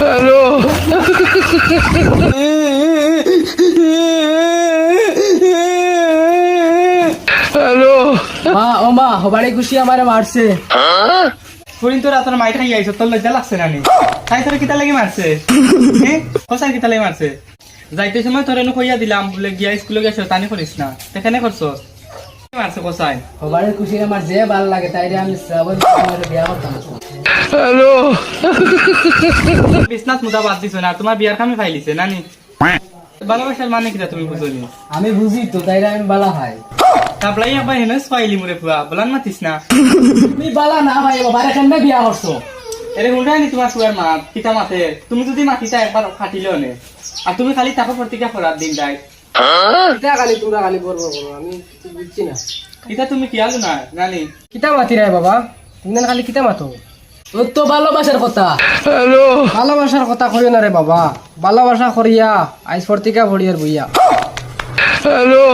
Hello. Hello. মা ও মা হবারে খুশি আমারে মারছে। ফুরিন তোরা তোর মাইটা খাই আইছো তোর লজ্জা লাগছে না নি? তাই তোর কিতা লাগি মারছে? হ্যাঁ কোসাই কিতা লাগি মারছে? যাইতে সময় তোর এনে কইয়া দিলাম বলে গিয়া স্কুলে গেছো তানি করিস না। সেখানে করছ? মারছে কোসাই? হবারে খুশি আমার যে ভালো লাগে তাইরে আমি শ্রাবণ বিয়া করতাম। হ্যালো বিছনাথ মুদা বাদ দিছো না তোমার বিয়ার কামে ফাইলিছে নানি? ভালোবাসার মানে কিটা তুমি বুঝলি আমি বুঝি তো তাইরে আমি বালা ভাই তাপলাই একবার হেনস ফাইলি মুরে ফুয়া বলান মাতিস না। তুমি বালা না ভাই বাবারে কেমনে বিয়া করছ? এরে হুন্ডা নি তোমার ফুয়ার মা পিতা মাতে। তুমি যদি মাতিতা একবার খাটিলেও নে। আর তুমি খালি তাকে প্রতিজ্ঞা করার দিন যাই কিতা খালি তোমরা খালি করব আমি বুঝছি না। এটা তুমি কি আলো না নানি? কিতা মাতি রে বাবা? তুমি খালি কিতা মাতো? তোর তো ভালোবাসার কথা। হ্যালো। ভালোবাসার কথা কইও না রে বাবা। ভালোবাসা করিয়া আইস ফর্তিকা ভরিয়ার বইয়া হ্যালো।